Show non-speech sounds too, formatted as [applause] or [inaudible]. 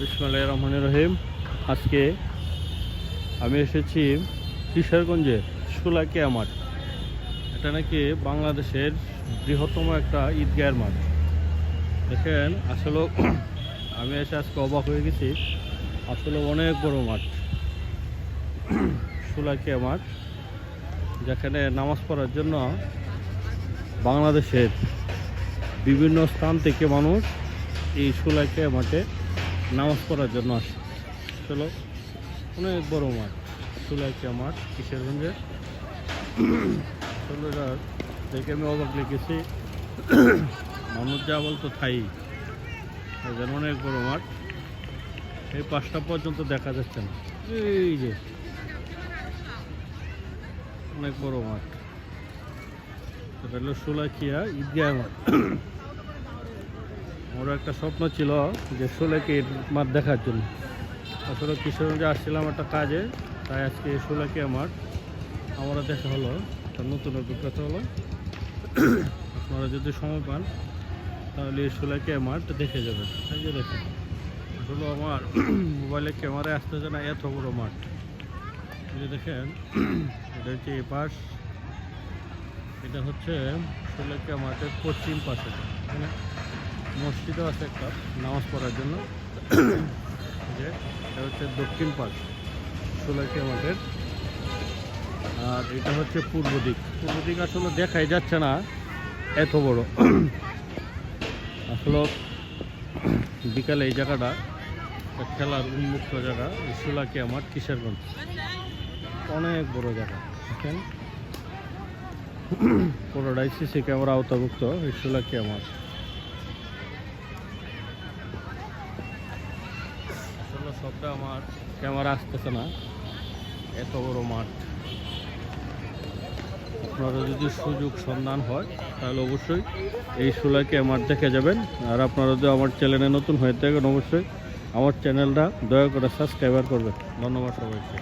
বিসমুল্লাহ রহমান রহিম। আজকে আমি এসেছি কিশোরগঞ্জের সুলাকিয়া মাঠ এটা নাকি বাংলাদেশের বৃহত্তম একটা ঈদগাহের মাঠ। দেখেন, আসলে [clears throat] আমি এসে আজকে অবাক হয়ে গেছি। আসলে অনেক বড় মাঠ। [clears throat] সুলাকিয়া মাঠ যেখানে নামাজ পড়ার জন্য বাংলাদেশের বিভিন্ন স্থান থেকে মানুষ এই সুলাকিয়া মাঠে নামাজ পড়ার জন্য আসে। চলো, অনেক বড় মাঠ সুলাকিয়া মাঠ কিশোরগঞ্জে চলো দেখে আমি অবাক লিখেছি মানুষ যা বলতো থাই যেন অনেক বড় মাঠ। এই পাঁচটা পর্যন্ত দেখা যাচ্ছে না। এই যে, অনেক বড় মাঠ। এটা হলো সুলাকিয়া ঈদগাহ মাঠ। ওর একটা স্বপ্ন ছিল যে সোলাকে মাঠ দেখার জন্য। আসলে কিশোরগঞ্জে আসছিলাম একটা কাজে, তাই আজকে সোলাকে মাঠ আমারও দেখা হলো, একটা নতুন অভিজ্ঞতা হলো। আপনারা যদি সময় পান, তাহলে এই সোলাকে মাঠ দেখে যাবেন। এই যে দেখেন, আসলে আমার মোবাইলে ক্যামেরায় আসতেছে না, এত বড় মাঠ। এই যে দেখেন, এটা হচ্ছে এই পাশ, এটা হচ্ছে সোলাকিয়া মাঠের পশ্চিম পাশে মসজিদও আছে একটা, নামাজ পড়ার জন্য। যে, এটা হচ্ছে দক্ষিণ পাশ সোলাকিয়া মাঠের। আর এটা হচ্ছে পূর্ব দিক। পূর্ব দিক আসলে দেখাই যাচ্ছে না, এত বড়। আসলে বিকালে এই জায়গাটা খেলার উন্মুক্ত জায়গা, এই সোলাকিয়া মাঠ, কিশোরগঞ্জ। অনেক বড় জায়গা, দেখেন। পুরোটাই সিসি ক্যামেরা আওতাভুক্ত এই সোলাকিয়া মাঠ আসলে সবটা আমার ক্যামেরা আসতেছে না। এত বড় মাঠ। আপনারা যদি সুযোগ সন্ধান হয়, তাহলে অবশ্যই এই সোলাকে আমার দেখে যাবেন। আর আপনারা যদি আমার চ্যানেলে নতুন হয়ে থাকেন, অবশ্যই আমার চ্যানেলটা দয়া করে সাবস্ক্রাইবার করবেন। ধন্যবাদ সবাইকে।